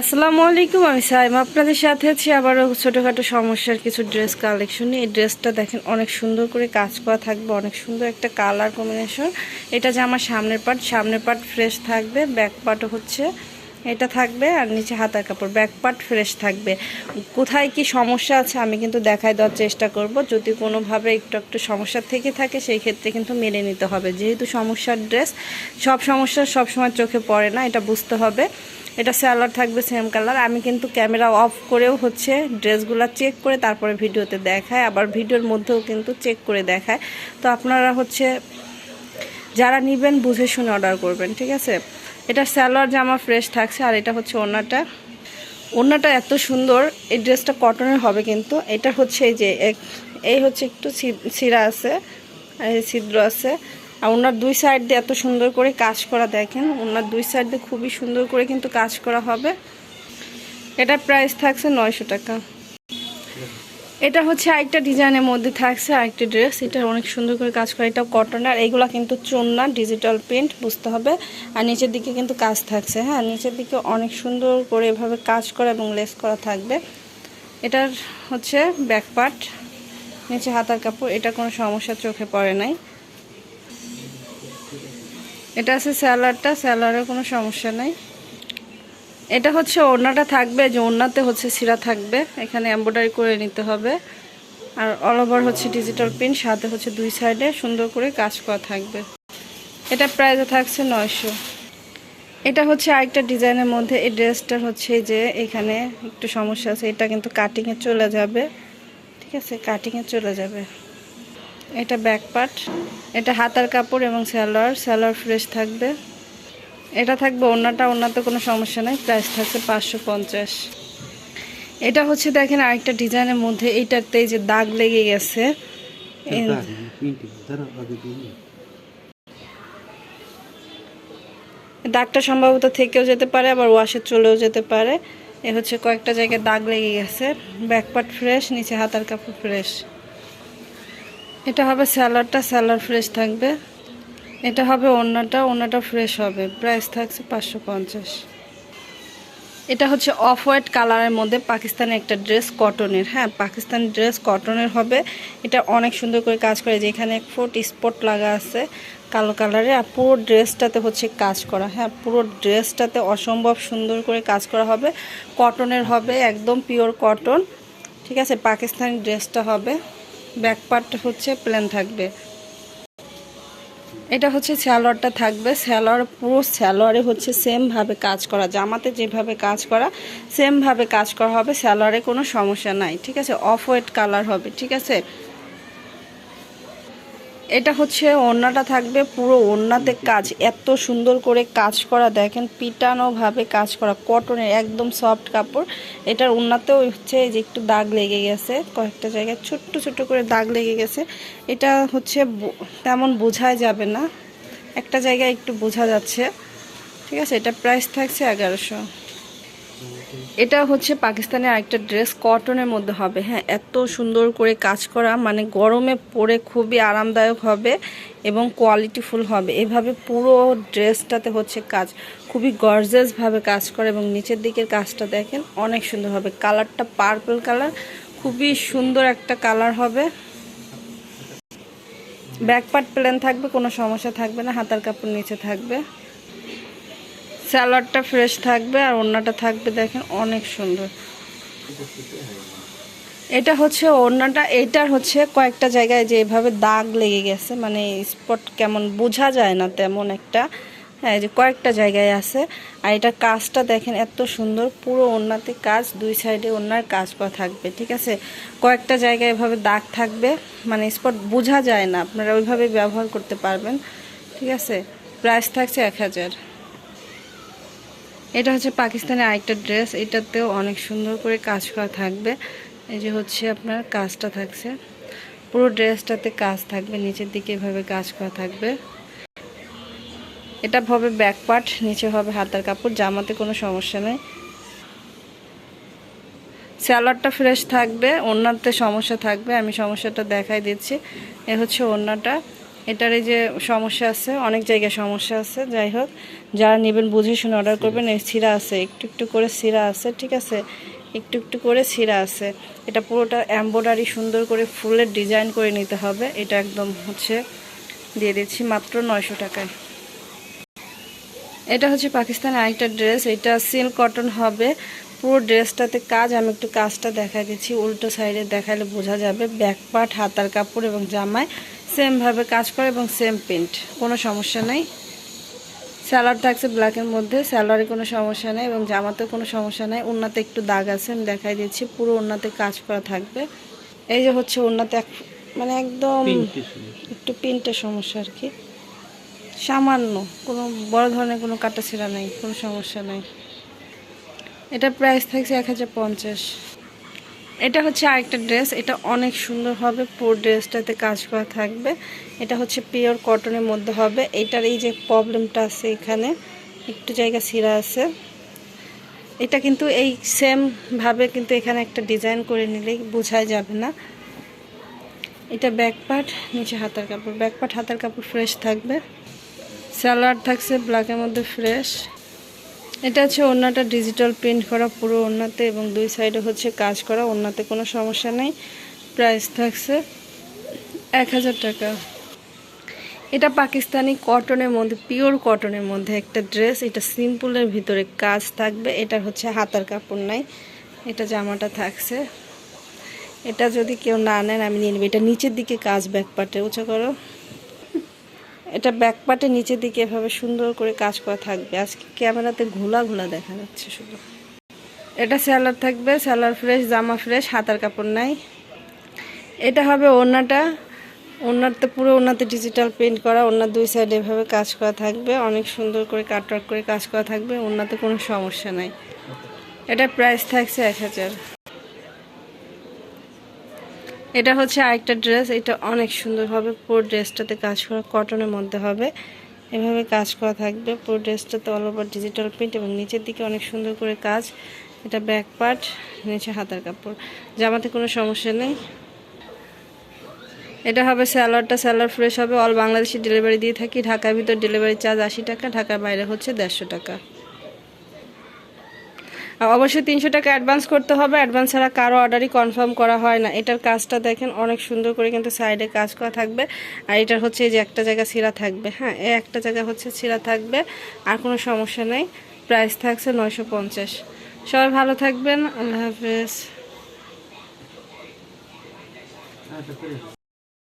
আসসালামু আলাইকুম, আমি সাইম। আপনাদের সাথে আছি আবারও ছোটোখাটো সমস্যার কিছু ড্রেস কালেকশন এই ড্রেসটা দেখেন, অনেক সুন্দর করে কাজ করা থাকবে, অনেক সুন্দর একটা কালার কম্বিনেশন। এটা যে আমার সামনের পার্ট সামনের পার্ট ফ্রেশ থাকবে, ব্যাক পার্টও হচ্ছে। এটা থাকবে আর নিচে হাতার কাপড় ব্যাক পার্ট ফ্রেশ থাকবে। কোথায় কি সমস্যা আছে আমি কিন্তু দেখাই দেওয়ার চেষ্টা করব। যদি কোনোভাবে একটু একটু সমস্যা থেকে থাকে, সেই ক্ষেত্রে কিন্তু মেনে নিতে হবে। যেহেতু সমস্যার ড্রেস সব সমস্যা সব সময় চোখে পড়ে না, এটা বুঝতে হবে। এটা স্যালার থাকবে সেম কালার আমি কিন্তু ক্যামেরা অফ করেও হচ্ছে ড্রেসগুলো চেক করে তারপরে ভিডিওতে দেখায়। আবার ভিডিওর মধ্যেও কিন্তু চেক করে দেখায়। তো আপনারা হচ্ছে, যারা নেবেন, বুঝে শুনে অর্ডার করবেন, ঠিক আছে? এটা স্যালোয়ার জামা ফ্রেশ থাকছে, আর এটা হচ্ছে ওনাটা ওনাটা এত সুন্দর, এই ড্রেসটা কটনের হবে কিন্তু। এটা হচ্ছে এই যে এই হচ্ছে একটু ছিঁড়া আছে ছিদ্র আছে। আর ওনার দুই সাইড দিয়ে এত সুন্দর করে কাজ করা দেখেন ওনার দুই সাইড দিয়ে খুবই সুন্দর করে কিন্তু কাজ করা হবে। এটার প্রাইস থাকছে নয়শো টাকা। এটা হচ্ছে আরেকটা ডিজাইনের মধ্যে থাকছে আরেকটি ড্রেস। এটা অনেক সুন্দর করে কাজ করা। এটা কটন আর। এইগুলো কিন্তু চোন্না ডিজিটাল প্রিন্ট বুঝতে হবে। আর নিচের দিকে কিন্তু কাজ থাকছে হ্যাঁ? নিচের দিকে অনেক সুন্দর করে এভাবে কাজ করা এবং লেস করা থাকবে। এটার হচ্ছে ব্যাকপার্ট নিচে হাতার কাপড়। এটা কোনো সমস্যা চোখে পড়ে নাই। এটা আছে স্যালাডটা স্যালাডের কোনো সমস্যা নাই। এটা হচ্ছে ওড়নাটা থাকবে, যে ওড়নাতে হচ্ছে সিরা থাকবে। এখানে এমব্রয়ডারি করে নিতে হবে। আর অল ওভার হচ্ছে ডিজিটাল প্রিন্ট সাথে হচ্ছে দুই সাইডে সুন্দর করে কাজ করা থাকবে। এটা প্রাইসে থাকছে নয়শো। এটা হচ্ছে আরেকটা ডিজাইনের মধ্যে, এই ড্রেসটার হচ্ছে যে এখানে একটু সমস্যা আছে, এটা কিন্তু কাটিংয়ে চলে যাবে। ঠিক আছে? কাটিংয়ে চলে যাবে। এটা ব্যাক পার্ট এটা হাতার কাপড় এবং স্যালোয়ার স্যালোয়ার ফ্রেশ থাকবে। এটা থাকবে ওনাটা ওনাতে কোনো সমস্যা নাই প্রাইস থাকছে পাঁচশো পঞ্চাশ। এটা হচ্ছে দেখেন আরেকটা ডিজাইনের মধ্যে এইটাতে যে দাগ লেগে গেছে। দাগটা সম্ভবত থেকেও যেতে পারে আবার ওয়াশে চলেও যেতে পারে। এ হচ্ছে কয়েকটা জায়গায় দাগ লেগে গেছে। ব্যাকপার্ট ফ্রেশ নিচে হাতার কাপড় ফ্রেশ এটা হবে স্যালাডটা স্যালাড ফ্রেশ থাকবে। এটা হবে ওড়নাটা ওড়নাটা ফ্রেশ হবে। প্রাইস থাকছে পাঁচশো পঞ্চাশ। এটা হচ্ছে অফ হোয়াইট কালারের মধ্যে পাকিস্তানের একটা ড্রেস কটনের হ্যাঁ পাকিস্তানি ড্রেস কটনের হবে। এটা অনেক সুন্দর করে কাজ করে। যেখানে এক ফুট স্পট লাগা আছে কালো কালারে আর পুরো ড্রেসটাতে হচ্ছে কাজ করা। হ্যাঁ পুরো ড্রেসটাতে অসম্ভব সুন্দর করে কাজ করা হবে। কটনের হবে, একদম পিওর কটন ঠিক আছে, পাকিস্তানি ড্রেসটা হবে। ব্যাক পার্ট হচ্ছে প্লেন থাকবে। এটা হচ্ছে স্যালোয়ারটা থাকবে। স্যালোয়ার, পুরো স্যালোয়ারে হচ্ছে সেমভাবে কাজ করা। জামাতে যেভাবে কাজ করা সেমভাবে কাজ করা হবে। স্যালোয়ারে কোনো সমস্যা নাই, ঠিক আছে? অফ হোয়াইট কালার হবে, ঠিক আছে? এটা হচ্ছে ওড়নাটা থাকবে পুরো ওড়নাতে কাজ। এত সুন্দর করে কাজ করা দেখেন পিটানোভাবে কাজ করা। কটনের একদম সফট কাপড়। এটার ওড়নাতেও হচ্ছে এই যে একটু দাগ লেগে গেছে কয়েকটা জায়গায় ছোট্ট ছোট্ট করে দাগ লেগে গেছে। এটা হচ্ছে তেমন বোঝাই যাবে না। একটা জায়গায় একটু বোঝা যাচ্ছে। ঠিক আছে এটা প্রাইস থাকছে এগারোশো। এটা হচ্ছে পাকিস্তানের আরেকটা ড্রেস কটনের মধ্যে হবে। হ্যাঁ এত সুন্দর করে কাজ করা মানে গরমে পরে খুবই আরামদায়ক হবে এবং কোয়ালিটিফুল হবে। এভাবে পুরো ড্রেসটাতে হচ্ছে কাজ। খুবই গর্জেসভাবে কাজ করে এবং নিচের দিকের কাজটা দেখেন, অনেক সুন্দর হবে। কালারটা পার্পল কালার খুবই সুন্দর একটা কালার হবে। ব্যাক পার্ট প্লেন থাকবে, কোনো সমস্যা থাকবে না, হাতার কাপড় নিচে থাকবে। স্যালাডটা ফ্রেশ থাকবে আর ওড়নাটা থাকবে দেখেন অনেক সুন্দর। এটা হচ্ছে ওড়নাটা, এটার হচ্ছে কয়েকটা জায়গায় যে এভাবে দাগ লেগে গেছে মানে স্পট কেমন বোঝা যায় না তেমন একটা। হ্যাঁ যে কয়েকটা জায়গায় আছে। আর এটা কাজটা দেখেন এত সুন্দর, পুরো ওড়নাতে কাজ, দুই সাইডে ওড়নার কাজ করা থাকবে, ঠিক আছে? কয়েকটা জায়গায় এভাবে দাগ থাকবে মানে স্পট বোঝা যায় না, আপনারা ওইভাবে ব্যবহার করতে পারবেন, ঠিক আছে? প্রাইস থাকছে এক হাজার। এটা হচ্ছে পাকিস্তানের আরেকটা ড্রেস। এটাতেও অনেক সুন্দর করে কাজ করা থাকবে। এই যে হচ্ছে আপনার কাজটা থাকছে। পুরো ড্রেসটাতে কাজ থাকবে। নিচের দিকে এভাবে কাজ করা থাকবে। এটা হবে ব্যাক পার্ট, নিচে হবে হাতার কাপড়, জামাতে কোনো সমস্যা নেই। স্যালাডটা ফ্রেশ থাকবে, ওড়নাতে সমস্যা থাকবে। আমি সমস্যাটা দেখাই দিচ্ছি। এ হচ্ছে ওড়নাটা। এটার এই যে সমস্যা আছে অনেক জায়গায় সমস্যা আছে যাই হোক যারা নেবেন বুঝে শুনে অর্ডার করবেন এই সিরা আছে একটু একটু করে সিরা আছে ঠিক আছে? একটু একটু করে সিরা আছে। এটা পুরোটা এম্ব্রয়ডারি সুন্দর করে ফুলের ডিজাইন করে নিতে হবে এটা একদম হচ্ছে দিয়ে দিচ্ছি মাত্র নয়শো টাকায়। এটা হচ্ছে পাকিস্তানের আরেকটা ড্রেস এটা সিল্ক কটন হবে। পুরো ড্রেসটাতে কাজ আমি একটু কাজটা দেখা দিচ্ছি উল্টো সাইডে দেখালে বোঝা যাবে। ব্যাক পার্ট হাতার কাপড় এবং জামায় সেমভাবে কাজ করে এবং সেম প্রিন্ট কোনো সমস্যা নেই। স্যালাড থাকছে ব্ল্যাকের মধ্যে স্যালারে কোনো সমস্যা নেই এবং জামাতে কোনো সমস্যা নেই। ওনাতে একটু দাগ আছে আমি দেখাই দিচ্ছি পুরো ওনাতে কাজ করা থাকবে। এই যে হচ্ছে ওনাতে এক মানে একদম একটু প্রিন্টের সমস্যা আর কি। সামান্য কোনো বড় ধরনের কোনো কাটা ছিঁড়া নেই কোনো সমস্যা নেই। এটা প্রাইস থাকছে এক হাজার পঞ্চাশ। এটা হচ্ছে আরেকটা ড্রেস, এটা অনেক সুন্দর হবে, পুরো ড্রেসটাতে কাজ করা থাকবে। এটা হচ্ছে পিওর কটনের মধ্যে হবে। এটার এই যে প্রবলেমটা আছে এখানে, একটু জায়গা ছিঁড়া আছে। এটা কিন্তু এই সেম ভাবে কিন্তু এখানে একটা ডিজাইন করে নিলেই বোঝাই যাবে না। এটা ব্যাক পার্ট নিচে হাতার কাপড়। ব্যাক পার্ট হাতার কাপড় ফ্রেশ থাকবে। স্যালাড থাকছে ব্ল্যাকের মধ্যে ফ্রেশ এটা হচ্ছে ওড়নাটা ডিজিটাল প্রিন্ট করা, পুরো ওড়নাতে এবং দুই সাইডে হচ্ছে কাজ করা, ওড়নাতে কোনো সমস্যা নেই। প্রাইস থাকছে এক হাজার টাকা। এটা পাকিস্তানি কটনের মধ্যে পিওর কটনের মধ্যে একটা ড্রেস এটা সিম্পলের ভিতরে কাজ থাকবে। এটা হচ্ছে হাতার কাপড় নাই, এটা জামাটা থাকছে। এটা যদি কেউ না নেন, আমি নিয়ে নেব। এটা নিচের দিকে কাজ ব্যাক পার্টে উঁচা করো। এটা ব্যাক পার্টের নিচের দিকে এভাবে সুন্দর করে কাজ করা থাকবে। আজকে ক্যামেরাতে ঘোলা ঘোলা দেখা যাচ্ছে শুধু। এটা স্যালার থাকবে স্যালার ফ্রেশ জামা ফ্রেশ হাতার কাপড় নাই। এটা হবে ওড়নাটা। ওড়নাতে পুরো ওনাতে ডিজিটাল প্রিন্ট করা ওনার দুই সাইডে এভাবে কাজ করা থাকবে। অনেক সুন্দর করে কাটওয়ার্ক করে কাজ করা থাকবে, ওড়নাতে কোনো সমস্যা নাই। এটা প্রাইস থাকছে এক হাজার। এটা হচ্ছে আরেকটা ড্রেস এটা অনেক সুন্দর হবে। পুরো ড্রেসটাতে কাজ করা কটনের মধ্যে হবে। এভাবে কাজ করা থাকবে। পুরো ড্রেসটাতে অল ওভার ডিজিটাল প্রিন্ট এবং নিচের দিকে অনেক সুন্দর করে কাজ। এটা ব্যাক পার্ট নিচে হাতার কাপড়। জামাতে কোনো সমস্যা নেই। এটা হবে স্যালাডটা স্যালাড ফ্রেশ হবে। অল বাংলাদেশি ডেলিভারি দিয়ে থাকি। ঢাকার ভিতর ডেলিভারি চার্জ আশি টাকা, ঢাকার বাইরে হচ্ছে দেড়শো টাকা। অবশ্যই তিনশো টাকা অ্যাডভান্স করতে হবে। অ্যাডভান্স ছাড়া কারও অর্ডারই কনফার্ম করা হয় না। এটার কাজটা দেখেন, অনেক সুন্দর করে কিন্তু সাইডে কাজ করা থাকবে। আর এটার হচ্ছে এই যে একটা জায়গা ছিঁড়া থাকবে হ্যাঁ? এই একটা জায়গা হচ্ছে ছিঁড়া থাকবে। আর কোনো সমস্যা নেই। প্রাইস থাকছে নয়শো পঞ্চাশ। সবাই ভালো থাকবেন। আল্লাহ হাফেজ।